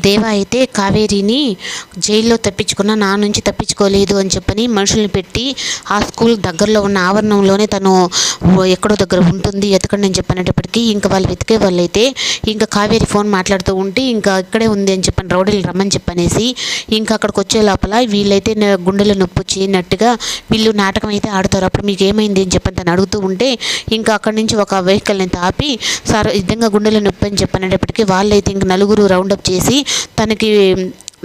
దేవ అయితే కావేరిని జైల్లో తప్పించుకున్న నా నుంచి తప్పించుకోలేదు అని చెప్పని మనుషుల్ని పెట్టి ఆ స్కూల్ దగ్గరలో ఉన్న ఆవరణంలోనే తను ఎక్కడో దగ్గర ఉంటుంది ఎతకండి అని చెప్పనేటప్పటికీ ఇంకా వాళ్ళు వెతికే వాళ్ళైతే ఇంకా కావేరి ఫోన్ మాట్లాడుతూ ఉంటే ఇంకా ఇక్కడే ఉంది అని చెప్పని రౌడీలు రమ్మని చెప్పనేసి ఇంకా అక్కడికి వచ్చే లోపల వీళ్ళైతే గుండెలు గుండెలో నొప్పి వచ్చినట్టుగా వీళ్ళు నాటకం అయితే ఆడుతారు. అప్పుడు మీకు ఏమైంది అని చెప్పని తను అడుగుతూ ఉంటే ఇంకా అక్కడి నుంచి ఒక వెహికల్ని తాపి సార్ విధంగా గుండెలో నొప్పి అని చెప్పనేటప్పటికీ వాళ్ళైతే ఇంక నలుగురు రౌండప్ చేసి తనకి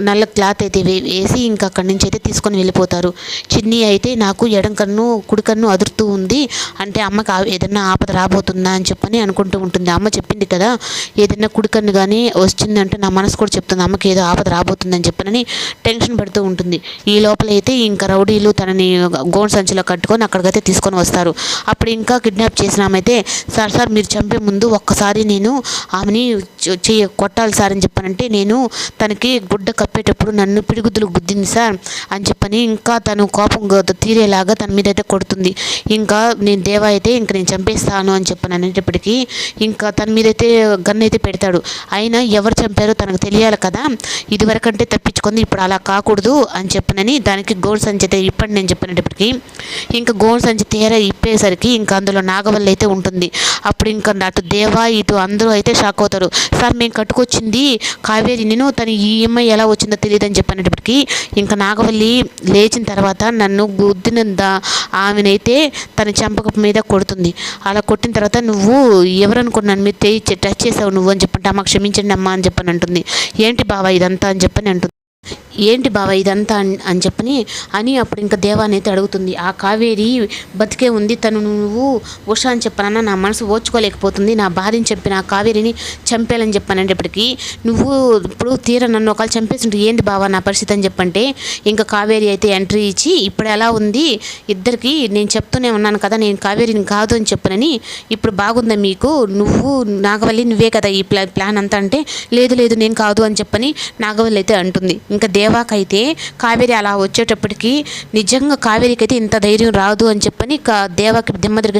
నల్ల క్లాత్ అయితే వే వేసి ఇంకా అక్కడి నుంచి అయితే తీసుకొని వెళ్ళిపోతారు. చిన్ని అయితే నాకు ఎడం కన్ను కుడి కన్ను అదురుతూ ఉంది. అంటే అమ్మకి ఆ- ఏదన్నా ఆపద రాబోతుందా అని చెప్పని అనుకుంటూ ఉంటుంది. అమ్మ చెప్పింది కదా ఏదైనా కుడి కన్ను కానీ వచ్చిందంటే నా మనసు కూడా చెప్తుంది. అమ్మకి ఏదో ఆపద రాబోతుందని చెప్పనని టెన్షన్ పడుతూ ఉంటుంది. ఈ లోపల అయితే ఇంకా రౌడీలు తనని గోన్ సంచిలో కట్టుకొని అక్కడికైతే తీసుకొని వస్తారు. అప్పుడు ఇంకా కిడ్నాప్ చేసినామైతే సార్ సార్ మీరు చంపే ముందు ఒక్కసారి నేను ఆమెని చెయ్యి కొట్టాలి సార్ అని చెప్పనంటే నేను తనకి గుడ్డ కప్పేటప్పుడు నన్ను పిడుగుతులు గుద్దింది సార్ అని చెప్పని ఇంకా తను కోపం తీరేలాగా తన మీద అయితే కొడుతుంది. ఇంకా నేను దేవా అయితే ఇంక నేను చంపేస్తాను అని చెప్పని అనేటప్పటికీ ఇంకా తన మీద అయితే గన్ అయితే పెడతాడు. అయినా ఎవరు చంపారో తనకు తెలియాలి కదా. ఇదివరకంటే తప్పించుకుంది ఇప్పుడు అలా కాకూడదు అని చెప్పనని దానికి గోల్ సంచి అయితే ఇప్పండి నేను చెప్పినప్పటికీ ఇంకా గోల్ సంచి తీరా చెప్పేసరికి ఇంకా అందులో నాగవల్లి అయితే ఉంటుంది. అప్పుడు ఇంకా అటు దేవా ఇటు అందరూ అయితే షాక్ అవుతారు. సార్ మేము కట్టుకొచ్చింది కావేరి నేను తన ఈఎంఐ ఎలా వచ్చిందో తెలియదని చెప్పినప్పటికీ ఇంకా నాగవల్లి లేచిన తర్వాత నన్ను గుద్దిన ఆమెనైతే తన చెంపక మీద కొడుతుంది. అలా కొట్టిన తర్వాత నువ్వు ఎవరనుకున్నాను? మీరు తెచ్చి టచ్ చేసావు నువ్వు అని చెప్పంటే అమ్మ క్షమించండి అమ్మా అని చెప్పని అంటుంది. ఏంటి బావా ఇదంతా అని చెప్పని అంటుంది. ఏంటి బావ ఇదంతా అని చెప్పని అని అప్పుడు ఇంకా దేవానైతే అయితే అడుగుతుంది. ఆ కావేరి బతికే ఉంది తను నువ్వు ఉష అని చెప్పనన్నా నా మనసు ఓచుకోలేకపోతుంది నా భార్యని చెప్పిన ఆ కావేరిని చంపేయాలని చెప్పానంటేప్పటికీ నువ్వు ఇప్పుడు తీర నన్ను ఒకళ్ళు చంపేసింటే ఏంటి బావ నా పరిస్థితి అని చెప్పంటే ఇంకా కావేరి అయితే ఎంట్రీ ఇచ్చి ఇప్పుడు ఎలా ఉంది? ఇద్దరికి నేను చెప్తూనే ఉన్నాను కదా నేను కావేరిని కాదు అని చెప్పనని ఇప్పుడు బాగుందా మీకు? నువ్వు నాగవల్లి నువ్వే కదా ఈ ప్లా ప్లాన్ అంతా అంటే లేదు లేదు నేను కాదు అని చెప్పని నాగవల్లి అయితే అంటుంది. ఇంకా దేవాకైతే కావేరి అలా వచ్చేటప్పటికి నిజంగా కావేరికి అయితే ఇంత ధైర్యం రాదు అని చెప్పని కా- దేవాకి దిమ్మదిరిగి